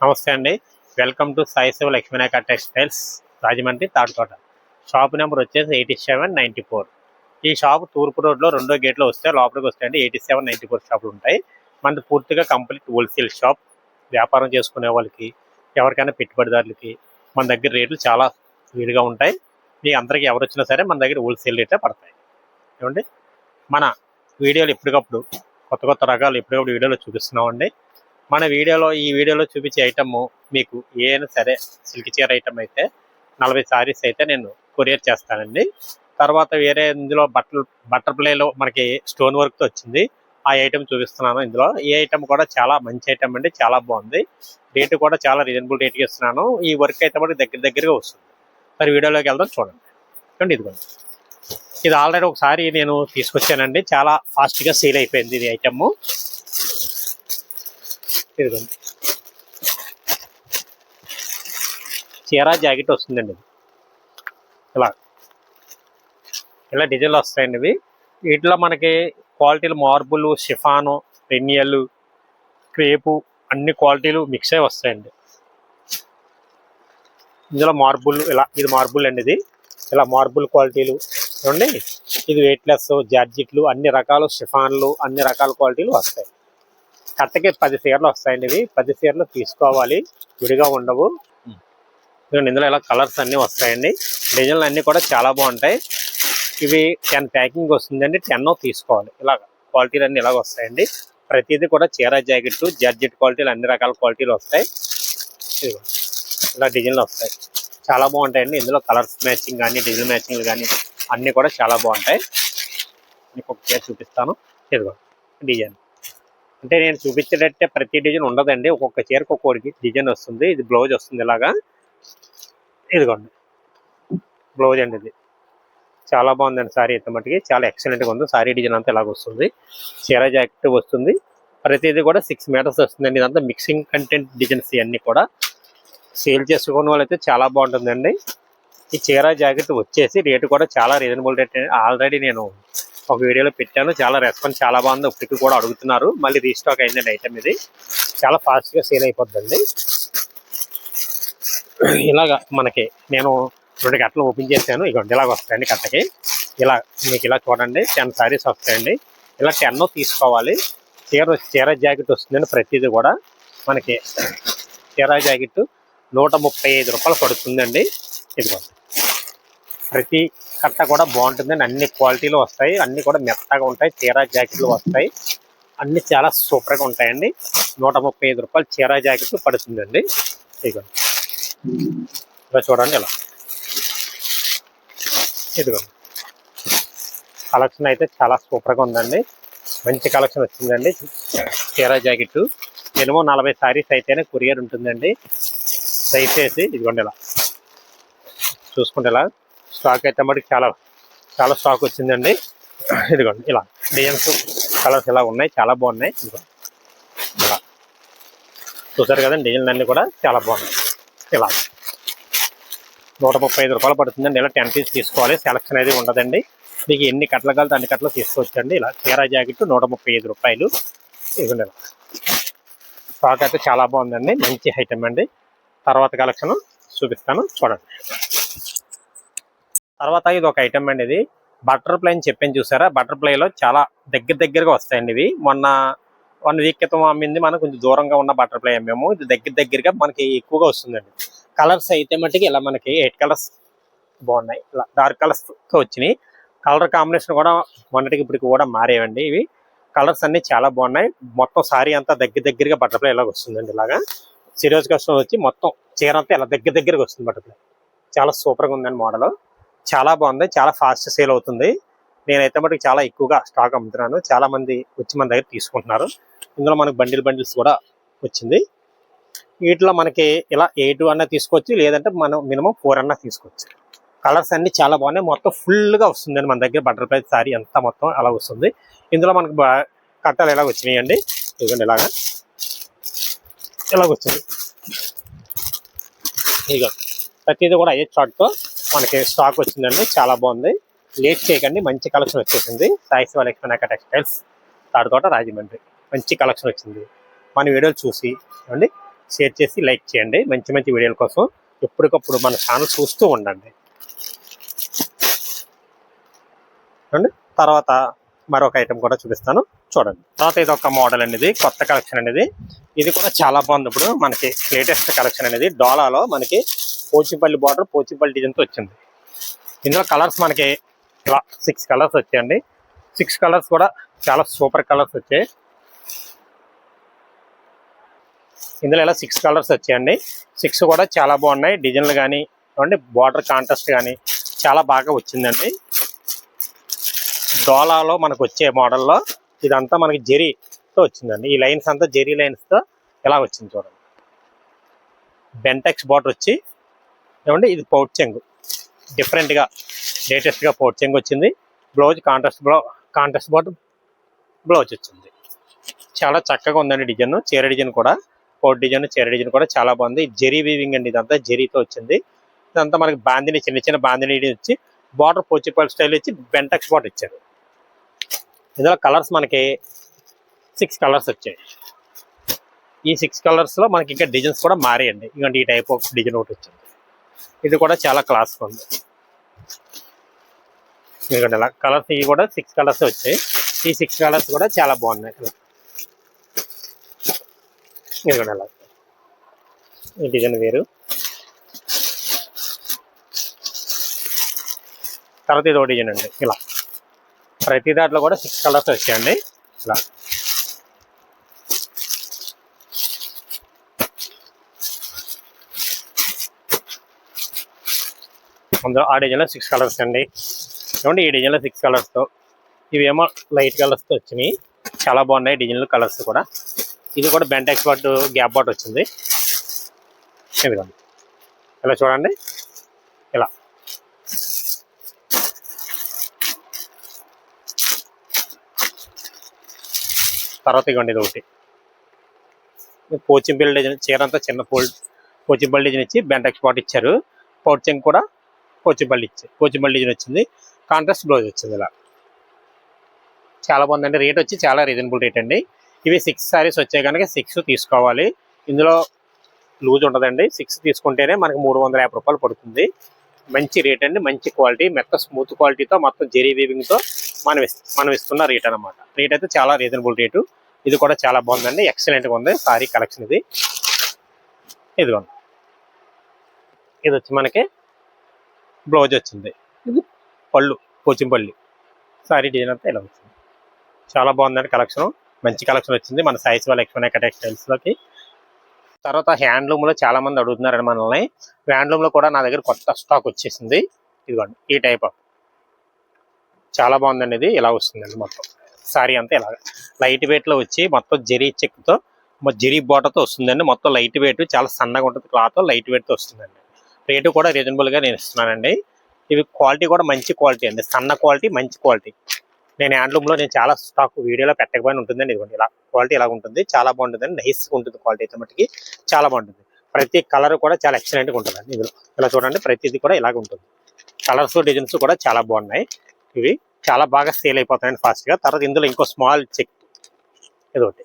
నమస్తే అండి. Welcome to Sai Shiva Lakshminayaka textiles Rajahmundry Tadukota shop number వచ్చేసి eighty seven ninety four. ఈ shop తూర్పు రోడ్లో రెండో గేట్లో వస్తే లోపలికి వస్తే ఎయిటీ సెవెన్ నైంటీ ఫోర్ షాపులు ఉంటాయి. మనది పూర్తిగా కంప్లీట్ హోల్సేల్ షాప్ వ్యాపారం చేసుకునే వాళ్ళకి ఎవరికైనా పెట్టుబడిదారులకి మన దగ్గర రేట్లు చాలా వీలుగా ఉంటాయి. మీ అందరికీ ఎవరు వచ్చినా సరే మన దగ్గర హోల్సేల్ రేటే పడతాయి. ఏమండి? మన వీడియోలు ఎప్పటికప్పుడు కొత్త కొత్త రకాలు ఎప్పటికప్పుడు వీడియోలో చూపిస్తున్నామండి. మన వీడియోలో ఈ వీడియోలో చూపించే ఐటమ్ మీకు ఏదైనా సరే సిల్క్ చీర ఐటమ్ అయితే నలభై సారీస్ అయితే నేను కొరియర్ చేస్తానండి. తర్వాత వేరే ఇందులో బట్టలు బటర్ఫ్లైలో మనకి స్టోన్ వర్క్తో వచ్చింది. ఆ ఐటమ్ చూపిస్తున్నాను ఇందులో. ఈ ఐటమ్ కూడా చాలా మంచి ఐటమ్ అండి చాలా బాగుంది. రేటు కూడా చాలా రీజనబుల్ రేట్కి ఇస్తున్నాను. ఈ వర్క్ అయితే మనకి దగ్గర దగ్గరగా వస్తుంది. మరి వీడియోలోకి వెళ్దాం చూడండి. చూడండి ఇదిగోండి. ఇది ఆల్రెడీ ఒకసారి నేను తీసుకొచ్చానండి. చాలా ఫాస్ట్గా సేల్ అయిపోయింది ఇది ఐటమ్ ఇదిగోండి చీర జాకెట్ వస్తుందండి. ఇది ఇలా. ఇలా డిజైన్లు వస్తాయండి ఇవి. వీటిలో మనకి క్వాలిటీలు మార్బుల్ షిఫాను రెన్యల్ క్రేపు అన్ని క్వాలిటీలు మిక్స్ అయి వస్తాయండి. ఇందులో మార్బుల్ ఇలా. ఇది మార్బుల్ అండి ఇది. ఇలా మార్బుల్ క్వాలిటీలు. చూడండి. ఇది వెయిట్లెస్ జార్జిట్లు అన్ని రకాల షిఫాన్లు అన్ని రకాల క్వాలిటీలు వస్తాయి. కట్టకి పది చీరలు వస్తాయండి ఇవి. పది చీరలు తీసుకోవాలి. విడిగా ఉండవు. ఇందులో ఇలా కలర్స్ అన్నీ వస్తాయండి. డిజైన్లు అన్నీ కూడా చాలా బాగుంటాయి. ఇవి టెన్ ప్యాకింగ్ వస్తుందండి. టెన్ తీసుకోవాలి. ఇలాగ క్వాలిటీలు అన్నీ ఇలాగ వస్తాయండి. ప్రతిదీ కూడా చీర జాకెట్ జార్జెట్ క్వాలిటీలు అన్ని రకాల క్వాలిటీలు వస్తాయి. ఇలా డిజైన్లు వస్తాయి. చాలా బాగుంటాయండి. ఇందులో కలర్స్ మ్యాచింగ్ కానీ డిజైన్ మ్యాచింగ్ కానీ అన్నీ కూడా చాలా బాగుంటాయి. మీకు ఒక చీర చూపిస్తాను. ఇదిగో డిజైన్. అంటే నేను చూపించేటట్టే ప్రతి డిజైన్ ఉండదండి. ఒక్కొక్క చీరకు ఒక్కొక్కటి డిజైన్ వస్తుంది. ఇది బ్లౌజ్ వస్తుంది ఇలాగా. ఇదిగోండి. బ్లౌజ్ అండి ఇది. చాలా బాగుందండి సారీ అయితే మటుకి. చాలా ఎక్సలెంట్గా ఉంది. సారీ డిజైన్ అంతా ఇలాగ వస్తుంది. చీర జాకెట్ వస్తుంది. ప్రతిదీ కూడా సిక్స్ మీటర్స్ వస్తుందండి. ఇదంతా మిక్సింగ్ కంటెంట్ డిజైన్స్ ఇవన్నీ కూడా. సేల్ చేసుకున్న వాళ్ళైతే చాలా బాగుంటుందండి. ఈ చీర జాకెట్ వచ్చేసి రేటు కూడా చాలా రీజనబుల్ రేట్ ఆల్రెడీ నేను ఒక వీడియోలో పెట్టాను. చాలా రెస్పాన్స్ చాలా బాగుంది. ఇప్పటికి కూడా అడుగుతున్నారు. మళ్ళీ రీస్టాక్ అయిందండి ఐటమ్ ఇది. చాలా ఫాస్ట్గా సేల్ అయిపోద్దండి. ఇలాగా మనకి నేను రెండు గంటలు ఓపెన్ చేశాను. ఇగోండి ఇలాగ వస్తాయండి కట్టకి. ఇలా మీకు ఇలా చూడండి. టెన్ సారీస్ వస్తాయండి. ఇలా టెన్ తీసుకోవాలి. చీర చీర జాకెట్ వస్తుందండి ప్రతిదీ కూడా. మనకి చీర జాకెట్ నూట ముప్పై ఐదు రూపాయలు పడుతుందండి. ఇదిగో. ప్రతి కట్ట కూడా బాగుంటుందండి. అన్ని క్వాలిటీలు వస్తాయి. అన్ని కూడా మెత్తగా ఉంటాయి. చీర జాకెట్లు వస్తాయి. అన్ని చాలా సూపర్గా ఉంటాయండి. నూట ముప్పై ఐదు రూపాయలు చీర జాకెట్ పడుతుందండి. ఇదిగో. ఇలా చూడండి ఇలా. ఇదిగో. కలెక్షన్ అయితే చాలా సూపర్గా ఉందండి. మంచి కలెక్షన్ వచ్చిందండి. చీర జాకెట్ మినిమం నలభై సారీస్ అయితేనే కొరియర్ ఉంటుందండి. దయచేసి ఇదిగోండి ఇలా. చూసుకుంటే ఇలా. స్టాక్ అయితే మటుకు చాలా చాలా స్టాక్ వచ్చిందండి. ఇదిగోండి ఇలా డిజైన్స్ కలర్స్ ఇలా ఉన్నాయి చాలా బాగున్నాయి. ఇదిగోండి ఇలా చూసారు కదండి డిజైన్లు అన్నీ కూడా చాలా బాగున్నాయి. ఇలా నూట ముప్పై ఐదు రూపాయలు పడుతుందండి. ఇలా టెన్ పీస్ తీసుకోవాలి సెలక్షన్ అనేది ఉండదండి. మీకు ఎన్ని కట్టలు కలితే అన్ని కట్టలు తీసుకోవచ్చండి ఇలా చీర జాకెట్ నూట ముప్పై ఐదు రూపాయలు. ఇదిగోండి ఇలా. స్టాక్ అయితే చాలా బాగుందండి మంచి ఐటమ్ అండి. తర్వాత కలెక్షన్ చూపిస్తాను చూడండి. తర్వాత ఇది ఒక ఐటమ్ అండి ఇది. బటర్ఫ్లై అని చెప్పాను చూసారా? బటర్ఫ్లైలో చాలా దగ్గర దగ్గరగా వస్తాయండి ఇవి. మొన్న వన్ వీక్ క్రితం అమ్మింది మనం కొంచెం దూరంగా ఉన్న బటర్ఫ్లై అమ్మాము. ఇది దగ్గర దగ్గరగా మనకి ఎక్కువగా వస్తుందండి. కలర్స్ అయితే మట్టుకి ఇలా మనకి ఎయిట్ కలర్స్ బాగున్నాయి. ఇలా డార్క్ కలర్స్తో వచ్చినాయి. కలర్ కాంబినేషన్ కూడా మొన్నటికి ఇప్పటికి కూడా మారేవండి ఇవి. కలర్స్ అన్ని చాలా బాగున్నాయి. మొత్తం సారీ అంతా దగ్గర దగ్గరగా బటర్ఫ్లై ఇలాగ వస్తుందండి ఇలాగా. సిరియస్ కస్టమర్ వచ్చి మొత్తం చీర అంతా ఇలా దగ్గర దగ్గరగా వస్తుంది బటర్ఫ్లై చాలా సూపర్గా ఉందండి మోడల్ చాలా బాగుంది. చాలా ఫాస్ట్ సేల్ అవుతుంది. నేనైతే మటుకు చాలా ఎక్కువగా స్టాక్ అమ్ముతున్నాను. చాలా మంది వచ్చి మన దగ్గర తీసుకుంటున్నారు. ఇందులో మనకి బండిల్ బండిల్స్ కూడా వచ్చింది. వీటిలో మనకి ఇలా ఎయిట్ అన్న తీసుకోవచ్చు. లేదంటే మనం మినిమం ఫోర్ అన్న తీసుకోవచ్చు. కలర్స్ అన్ని చాలా బాగున్నాయి. మొత్తం ఫుల్గా వస్తుందండి మన దగ్గర బటర్ఫ్లై సారీ అంతా మొత్తం అలా వస్తుంది. ఇందులో మనకి బా- కట్టలు ఇలాగ వచ్చినాయండి? ఇదిగోండి ఇలాగా. ఇలాగ వచ్చింది. ఇదిగో. ప్రతిదీ కూడా అయ్యే చాట్తో మనకి స్టాక్ వచ్చిందండి. చాలా బాగుంది. లేట్ చేయకండి. మంచి కలెక్షన్ వచ్చేసింది. సాయి శివ లక్ష్మణాక టెక్స్టైల్స్ తాడుకోట రాజమండ్రి. మంచి కలెక్షన్ వచ్చింది. మన వీడియోలు చూసి అండి షేర్ చేసి లైక్ చేయండి. మంచి మంచి వీడియోల కోసం ఎప్పటికప్పుడు మన ఛానల్ చూస్తూ ఉండండి. అండి తర్వాత మరొక ఐటెం కూడా చూపిస్తాను. చూడండి. తర్వాత ఇది ఒక మోడల్ అనేది కొత్త కలెక్షన్ అనేది ఇది. కూడా చాలా బాగుంది ఇప్పుడు. మనకి లేటెస్ట్ కలెక్షన్ అనేది డోలాలో మనకి పోచిపల్లి బార్డర్ పోచిపల్లి డిజైన్తో వచ్చింది. ఇందులో కలర్స్ మనకి ఇలా సిక్స్ కలర్స్ వచ్చాయండి. సిక్స్ కలర్స్ కూడా చాలా సూపర్ కలర్స్ వచ్చాయి. ఇందులో ఇలా సిక్స్ కలర్స్ వచ్చాయండి. సిక్స్ కూడా చాలా బాగున్నాయి. డిజైన్లు కానీ అంటే బార్డర్ కాంట్రాస్ట్ కానీ చాలా బాగా వచ్చిందండి. డోలాలో మనకు వచ్చే మోడల్లో ఇదంతా మనకి జెరీతో వచ్చిందండి. ఈ లైన్స్ అంతా జెరీ లైన్స్తో ఎలా వచ్చింది చూడండి. బెంటెక్స్ బాటర్ వచ్చి ఏమంటే ఇది పౌట్ చెంగు. డిఫరెంట్గా లేటెస్ట్గా పౌట్ చెంగు వచ్చింది. Blouse contrast బ్లౌ contrast border blouse వచ్చింది. చాలా చక్కగా ఉందండి డిజైన్. చీర డిజైన్ కూడా కోట్ డిజైన్ చీర డిజైన్ కూడా చాలా బాగుంది. జెరీ వీవింగ్ అండి ఇదంతా జెరీతో వచ్చింది. ఇదంతా మనకి బాందిని చిన్న చిన్న బాందిని వచ్చి బార్డర్ పోచిపల్ స్టైల్ ఇచ్చి బెంటక్స్ బాటర్ ఇచ్చారు. ఇందులో కలర్స్ మనకి సిక్స్ కలర్స్ వచ్చాయి. ఈ సిక్స్ కలర్స్లో మనకి ఇంకా డిజైన్స్ కూడా మారాయండి. ఇలాంటి ఈ టైప్ ఆఫ్ డిజైన్ ఒకటి వచ్చింది. ఇది కూడా చాలా క్లాస్ ఉంది ఇదిగోండి ఇలా కలర్స్ ఇవి కూడా సిక్స్ కలర్స్ వచ్చాయి. ఈ సిక్స్ కలర్స్ కూడా చాలా బాగున్నాయి. ఇలా. ఇదిగోండి ఇలా. ఈ డిజైన్ వేరు. తర్వాత ఇది ఒక డిజైన్ అండి. ఇలా. ప్రతి దాంట్లో కూడా సిక్స్ కలర్స్ వచ్చాయండి. ఇలా. అందులో ఆ డిజైన్లో సిక్స్ కలర్స్ అండి. ఏమంటే ఈ డిజైన్లో సిక్స్ కలర్స్తో ఇవేమో లైట్ కలర్స్తో వచ్చినాయి. చాలా బాగున్నాయి డిజైన్లు కలర్స్ కూడా. ఇది కూడా బెంటెక్స్ బాట్ గ్యాప్ బాట్ వచ్చింది. ఇదిగోండి. ఇలా చూడండి ఇలా తర్వాత ఇవ్వండి ఇది ఒకటి. పోచింపల్లి డిజైన్ చీర అంతా చిన్న పోల్ పోచింపల్లి డిజైన్ ఇచ్చి బెంటెక్స్ పాటు ఇచ్చారు. పౌచింగ్ కూడా పోచింపల్లి ఇచ్చారు పోచింపల్లి డిజైన్ వచ్చింది. కాంట్రాస్ట్ బ్లౌజ్ వచ్చింది ఇలా. చాలా బాగుందండి. రేట్ వచ్చి చాలా రీజనబుల్ రేట్ అండి. ఇవి సిక్స్ శారీస్ వచ్చాయి కనుక సిక్స్ తీసుకోవాలి. ఇందులో లూజ్ ఉండదండి. సిక్స్ తీసుకుంటేనే మనకి మూడు వందల యాభై రూపాయలు పడుతుంది. మంచి రేట్ అండి మంచి క్వాలిటీ మెత్త స్మూత్ క్వాలిటీతో మొత్తం జెరీ వీవింగ్తో మనం మనం ఇస్తున్న రేట్ అన్నమాట. రేట్ అయితే చాలా రీజనబుల్ రేటు ఇది కూడా చాలా బాగుందండి ఎక్సలెంట్గా ఉంది సారీ కలెక్షన్ ఇది. ఇదిగోండి. ఇది వచ్చి మనకి బ్లౌజ్ వచ్చింది. ఇది? పళ్ళు పోచింపల్లి సారీ డిజైన్ అంతా ఇలా వచ్చింది. చాలా బాగుందండి కలెక్షన్ మంచి కలెక్షన్ వచ్చింది. మన సైజ్ వాళ్ళ ఎక్స్పెనెక టెక్స్టైల్స్లోకి తర్వాత హ్యాండ్లూమ్లో చాలా మంది అడుగుతున్నారండి మనల్ని. హ్యాండ్లూమ్లో కూడా నా దగ్గర కొత్త స్టాక్ వచ్చేసింది. ఇదిగోండి ఈ టైప్ ఆఫ్ చాలా బాగుందండి ఇది. ఇలా వస్తుందండి మొత్తం. సారీ అంతా ఇలాగ. లైట్ వెయిట్లో వచ్చి మొత్తం జెరీ చెక్తో మొ- జెరీ వస్తుందండి. మొత్తం లైట్ వెయిట్ చాలా సన్నగా ఉంటుంది క్లాత్ లైట్ వెయిట్తో వస్తుందండి. రేటు కూడా రీజనబుల్గా నేను ఇస్తున్నానండి. ఇవి క్వాలిటీ కూడా మంచి క్వాలిటీ అండి. సన్న క్వాలిటీ మంచి క్వాలిటీ నేను హ్యాండ్లూమ్లో నేను చాలా స్టాక్ వీడియోలో పెట్టకపోయినా ఉంటుందండి. ఇదిగోండి ఇలా క్వాలిటీ ఇలా ఉంటుంది. చాలా బాగుంటుందండి. నైస్ ఉంటుంది క్వాలిటీ అయితే మట్టుకి చాలా బాగుంటుంది. ప్రతి కలర్ కూడా చాలా ఎక్సలెంట్గా ఉంటుందండి ఇందులో. ఇలా చూడండి ప్రతిది కూడా ఇలాగ ఉంటుంది. కలర్స్ డిజైన్స్ కూడా చాలా బాగున్నాయి. ఇవి చాలా బాగా సేల్ అయిపోతాయండి ఫాస్ట్గా తర్వాత ఇందులో ఇంకో స్మాల్ చెక్ ఇదొకటి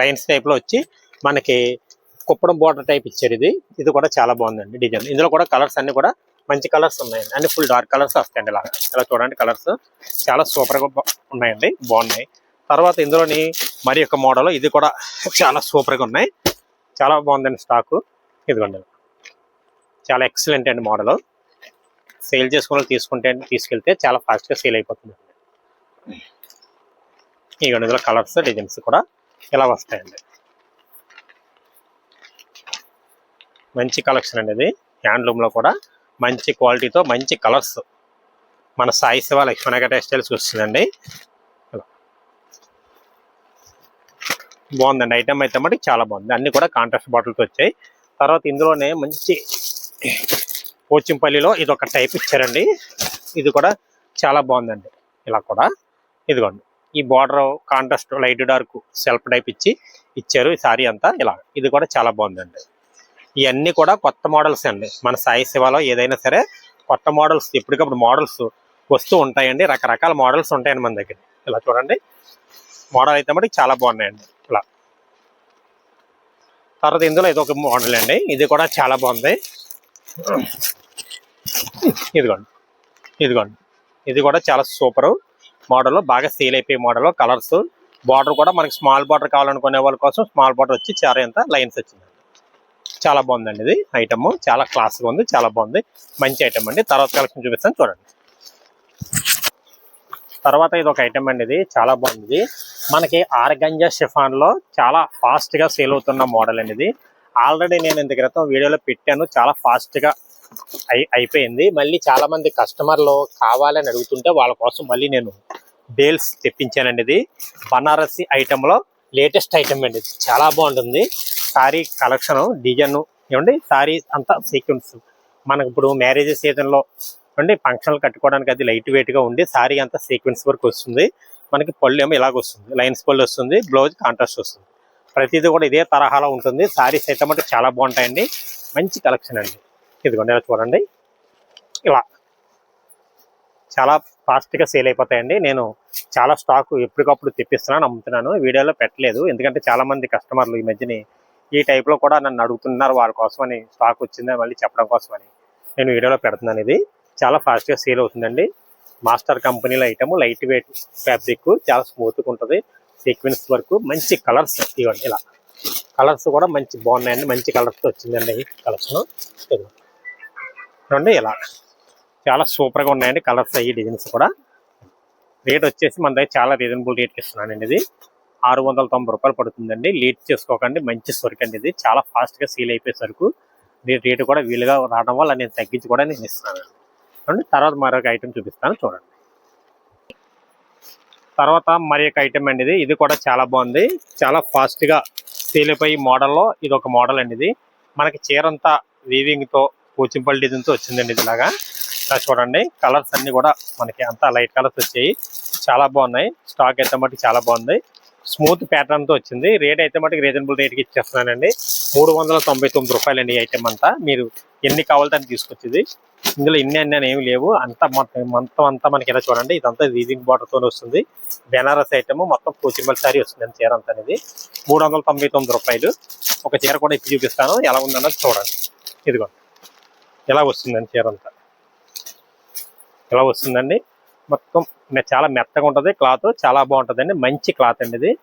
లైన్స్ టైప్లో వచ్చి మనకి కుప్పడం బోర్డర్ టైప్ ఇచ్చారు ఇది. ఇది కూడా చాలా బాగుందండి డిజైన్ ఇందులో కూడా కలర్స్ అన్ని కూడా మంచి కలర్స్ ఉన్నాయండి. అండ్ ఫుల్ డార్క్ కలర్స్ వస్తాయండి ఇలా. ఇలా చూడండి కలర్స్. చాలా సూపర్గా ఉన్నాయండి. బాగున్నాయి. తర్వాత ఇందులోని మరి ఒక మోడల్ ఇది కూడా చాలా సూపర్గా ఉన్నాయి. చాలా బాగుందండి స్టాకు. ఇదిగోండి చాలా ఎక్సలెంట్ అండి మోడల్. సేల్ చేసుకుని తీసుకుంటే తీసుకెళ్తే చాలా ఫాస్ట్గా సేల్ అయిపోతుంది. ఇదిగోండి ఇందులో కలర్స్ డిజైన్స్ కూడా ఇలా వస్తాయండి. మంచి కలెక్షన్ అండి ఇది. హ్యాండ్లూమ్లో కూడా మంచి క్వాలిటీతో మంచి కలర్స్. మన సాయి శివ లక్ష్మణ టెక్స్టైల్స్ వస్తుందండి బాగుందండి. ఐటమ్ అయితే మటుకు చాలా బాగుంది. అన్ని కూడా కాంట్రాస్ట్ బాటిల్స్ వచ్చాయి. తర్వాత ఇందులోనే మంచి పోచింపల్లిలో ఇది ఒక టైప్ ఇచ్చారండి. ఇది కూడా చాలా బాగుందండి. ఇలా కూడా ఇదిగోండి. ఈ border contrast light dark self type ఇచ్చి ఇచ్చారు ఈ సారీ అంతా. ఇలా ఇది కూడా చాలా బాగుందండి. ఇవన్నీ కూడా కొత్త మోడల్స్ అండి. మన సాయి శివాలో ఏదైనా సరే కొత్త మోడల్స్ ఎప్పటికప్పుడు మోడల్స్ వస్తూ ఉంటాయండి. రకరకాల మోడల్స్ ఉంటాయండి మన దగ్గర. ఇలా చూడండి. మోడల్ అయితే మటుకు చాలా బాగున్నాయండి. ఇలా. తర్వాత ఇందులో ఇది ఒక మోడల్ అండి. ఇది కూడా చాలా బాగుంది. ఇదిగోండి. ఇదిగోండి. ఇది కూడా చాలా సూపర్. మోడల్ బాగా సేల్ అయిపోయే మోడల్ కలర్స్ బార్డర్ కూడా మనకి స్మాల్ బార్డర్ కావాలనుకునే వాళ్ళ కోసం స్మాల్ బార్డర్ వచ్చి చాలా ఎంత లైన్స్ వచ్చింది. చాలా బాగుందండి ఇది. ఐటమ్ చాలా క్లాస్గా ఉంది చాలా బాగుంది. మంచి ఐటమ్ అండి. తర్వాత కలెక్షన్ చూపిస్తాను చూడండి. తర్వాత ఇది ఒక ఐటమ్ అండి ఇది. చాలా బాగుంది మనకి ఆర్గంజా షిఫాన్లో చాలా ఫాస్ట్గా సేల్ అవుతున్న మోడల్ అండి ఇది. ఆల్రెడీ నేను ఇంత క్రితం వీడియోలో పెట్టాను. చాలా ఫాస్ట్గా అయి అయిపోయింది. మళ్ళీ చాలామంది కస్టమర్లు కావాలని అడుగుతుంటే వాళ్ళ కోసం మళ్ళీ నేను బేల్స్ తెప్పించానండి ఇది. బనారసి ఐటెంలో లేటెస్ట్ ఐటమ్ అండి ఇది. చాలా బాగుంటుంది. సారీ కలెక్షన్ డిజైన్ ఏమండి? సారీ అంతా సీక్వెన్స్ మనకి ఇప్పుడు మ్యారేజ్ సీజన్లో అండి ఫంక్షన్లు కట్టుకోవడానికి అది లైట్ వెయిట్గా ఉండి సారీ అంతా సీక్వెన్స్ వరకు వస్తుంది. మనకి పళ్ళు ఏమో ఇలాగ వస్తుంది. లైన్స్ పళ్ళు వస్తుంది బ్లౌజ్ కాంట్రాస్ట్ వస్తుంది. ప్రతిదీ కూడా ఇదే తరహాలో ఉంటుంది. సారీస్ అయితే మటు చాలా బాగుంటాయండి. మంచి కలెక్షన్ అండి. ఇదిగోండి ఇలా చూడండి. ఇలా. చాలా ఫాస్ట్గా సేల్ అయిపోతాయండి. నేను చాలా స్టాక్ ఎప్పటికప్పుడు తెప్పిస్తున్నాను అమ్ముతున్నాను. వీడియోలో పెట్టలేదు. ఎందుకంటే చాలామంది కస్టమర్లు ఈ మధ్యని ఈ టైప్లో కూడా నన్ను అడుగుతున్నారు వాళ్ళ కోసమని స్టాక్ వచ్చిందని మళ్ళీ చెప్పడం కోసమని. నేను వీడియోలో పెడుతున్నాను ఇది చాలా ఫాస్ట్గా సేల్ అవుతుందండి. మాస్టర్ కంపెనీలో ఐటమ్ లైట్ వెయిట్ ఫ్యాబ్రిక్ చాలా స్మూత్గా ఉంటుంది. సీక్వెన్స్ వర్క్ మంచి కలర్స్ ఇవ్వండి ఇలా. కలర్స్ కూడా మంచి బాగున్నాయండి. మంచి కలర్స్తో వచ్చిందండి కలర్స్ చూడండి ఇలా. చాలా సూపర్గా ఉన్నాయండి కలర్స్ అయ్యి డిజైన్స్ కూడా. రేట్ వచ్చేసి మన దగ్గర చాలా రీజనబుల్ రేట్కి ఇస్తున్నానండి ఇది. ఆరు వందల తొంభై రూపాయలు పడుతుందండి. లేట్ చేసుకోకండి మంచి సరుకు అండి ఇది. చాలా ఫాస్ట్గా సీల్ అయిపోయే సరుకు. దీని రేటు కూడా వీలుగా రావడం వల్ల నేను తగ్గించి కూడా నేను ఇస్తున్నాను అండి తర్వాత మరొక ఐటమ్ చూపిస్తాను చూడండి. తర్వాత మరి ఒక ఐటెం అండి ఇది. ఇది కూడా చాలా బాగుంది. చాలా ఫాస్ట్గా సేల్ అయిపోయి మోడల్లో ఇది ఒక మోడల్ అండి ఇది. మనకి చీరంతా వీవింగ్తో కూచింపల్ డిజైన్తో కూచింపల్లి వచ్చిందండి ఇదిలాగా ఇలా చూడండి కలర్స్ అన్నీ కూడా మనకి అంతా లైట్ కలర్స్ వచ్చాయి. చాలా బాగున్నాయి. స్టాక్ అయితే మట్టి చాలా బాగుంది. స్మూత్ ప్యాటర్న్తో వచ్చింది. రేట్ అయితే మటుకు రీజనబుల్ రేట్కి ఇచ్చేస్తున్నానండి. మూడు వందల తొంభై తొమ్మిది రూపాయలు అండి ఐటెం ఐటమ్ అంతా. మీరు ఎన్ని కావాలంటే అని తీసుకొచ్చింది. ఇందులో ఇన్ని అన్ని అని ఏమి లేవు. అంతా మొత్తం మొత్తం అంతా మనకి ఇలా చూడండి. ఇదంతా రీజింగ్ బార్డర్ వస్తుంది. బెనారస్ ఐటమ్ మొత్తం కోచింబల్ సారీ వస్తుంది. చీర అంతా అనేది. మూడు వందల తొంభై తొమ్మిది రూపాయలు. ఒక చీర కూడా ఇప్పి చూపిస్తాను. ఎలా ఉందన్నది చూడండి. ఇదిగో ఎలా వస్తుందండి చీర అంతా? ఎలా వస్తుందండి? మొత్తం మె- చాలా మెత్తగా ఉంటుంది క్లాత్ చాలా బాగుంటుందండి. మంచి క్లాత్ అండి ఇది.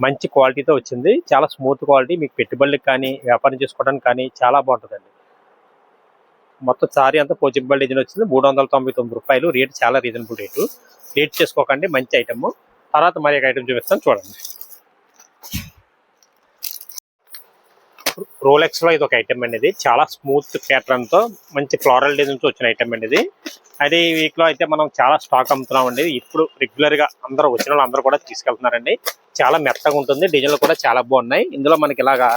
మంచి క్వాలిటీతో వచ్చింది. చాలా స్మూత్ క్వాలిటీ. మీకు పెట్టుబడులకు కానీ వ్యాపారం చేసుకోవడానికి కానీ చాలా బాగుంటుందండి. మొత్తం సారీ అంతా పోచిబ్బల్ డిజైన్ వచ్చింది. మూడు వందల తొంభై తొమ్మిది రూపాయలు. రేట్ చాలా రీజనబుల్ రేటు. రేట్ చేసుకోకండి. మంచి ఐటమ్. తర్వాత మరి ఒక ఐటమ్ చూపిస్తాను. చూడండి. రోలెక్స్లో ఇది ఒక ఐటమ్ అండి ఇది. చాలా స్మూత్ ప్యాటర్న్తో మంచి ఫ్లోరల్ డిజైన్తో వచ్చిన ఐటమ్ అండి ఇది. అది ఈ వీక్లో అయితే మనం చాలా స్టాక్ అమ్ముతున్నాం అండి. ఇప్పుడు రెగ్యులర్గా అందరూ వచ్చిన వాళ్ళు అందరూ కూడా తీసుకెళ్తున్నారండి. చాలా మెత్తగా ఉంటుంది. డిజైన్లు కూడా చాలా బాగున్నాయి. ఇందులో మనకి ఇలాగా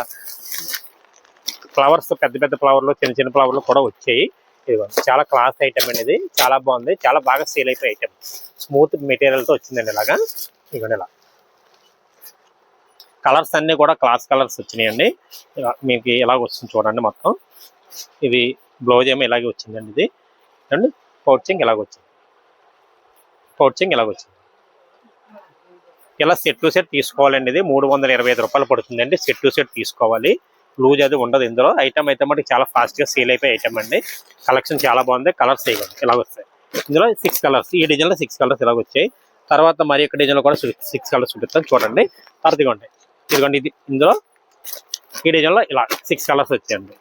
ఫ్లవర్స్ పెద్ద పెద్ద ఫ్లవర్లు చిన్న చిన్న ఫ్లవర్లు కూడా వచ్చాయి. ఇదిగోండి చాలా క్లాస్ ఐటమ్ అనేది చాలా బాగుంది. చాలా బాగా సేల్ అయిపోయే ఐటమ్ స్మూత్ మెటీరియల్తో వచ్చిందండి ఇలాగా. ఇదిగోండి ఇలా. కలర్స్ అన్ని కూడా క్లాస్ కలర్స్ వచ్చినాయండి. మీకు ఇలాగ వస్తుంది చూడండి మొత్తం. ఇది బ్లౌజ్ ఏమో ఇలాగే వచ్చిందండి ఇది. అండి పౌచింగ్ ఇలాగ వచ్చింది. పౌచింగ్ ఇలాగ వచ్చింది. ఇలా సెట్ టు సెట్ తీసుకోవాలండి ఇది. మూడు వందల ఇరవై ఐదు రూపాయలు పడుతుందండి. సెట్ టు సెట్ తీసుకోవాలి. లూజ్ అది ఉండదు ఇందులో. ఐటమ్ అయితే మనకి చాలా ఫాస్ట్గా సేల్ అయిపోయే ఐటమ్ అండి. కలెక్షన్ చాలా బాగుంది. కలర్స్ ఇవ్వండి ఇలా వస్తాయి. ఇందులో సిక్స్ కలర్స్ ఈ డిజైన్లో సిక్స్ కలర్స్ ఇలాగ వచ్చాయి. తర్వాత మరి ఒక డిజైన్లో కూడా సిక్స్ కలర్స్ చూపిస్తాను. చూడండి. తర్వాత ఉంటాయి. ఇదిగోండి ఇది ఇందులో ఈ డిజైన్లో ఇలా సిక్స్ కలర్స్ వచ్చాయండి.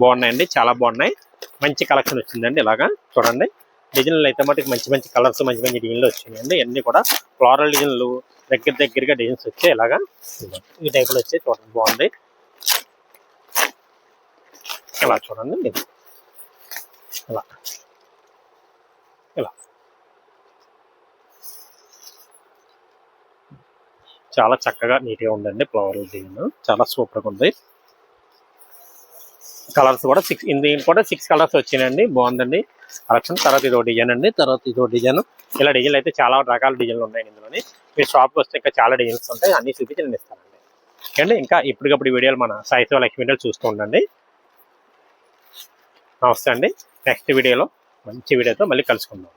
బాగున్నాయండి చాలా బాగున్నాయి. మంచి కలెక్షన్ వచ్చిందండి ఇలాగా. చూడండి డిజైన్లు అయితే మటుకు మంచి మంచి కలర్స్ మంచి మంచి డిజైన్లు వచ్చినాయండి. అన్నీ కూడా ఫ్లోరల్ డిజైన్లు దగ్గర దగ్గరగా డిజైన్స్ వచ్చాయి ఇలాగా. ఈ టైప్లో వచ్చాయి చూడండి బాగుంది. ఇలా చూడండి ఇలా. ఇలా. చాలా చక్కగా నీట్గా ఉందండి ఫ్లవర్ డిజైన్ చాలా సూపర్గా ఉంది. కలర్స్ కూడా సిక్స్ దీనికి కూడా సిక్స్ కలర్స్ వచ్చినాయండి. బాగుందండి. కలెక్షన్ తర్వాత ఇదో డిజైన్ అండి. తర్వాత ఇదో డిజైన్ ఇలా డిజైన్లు అయితే చాలా రకాల డిజైన్లు ఉన్నాయి ఇందులోని. మీరు షాప్కి వస్తే ఇంకా చాలా డిజైన్స్ ఉంటాయి. అన్ని చూపించి నేను ఇస్తానండి అండి. ఇంకా ఇప్పటికప్పుడు వీడియోలు మన సాయిత్వ లక్ష్మి వీడియోలు చూస్తూ ఉండండి. నమస్తే అండి. నెక్స్ట్ వీడియోలో మంచి వీడియోతో మళ్ళీ కలుసుకుందాం.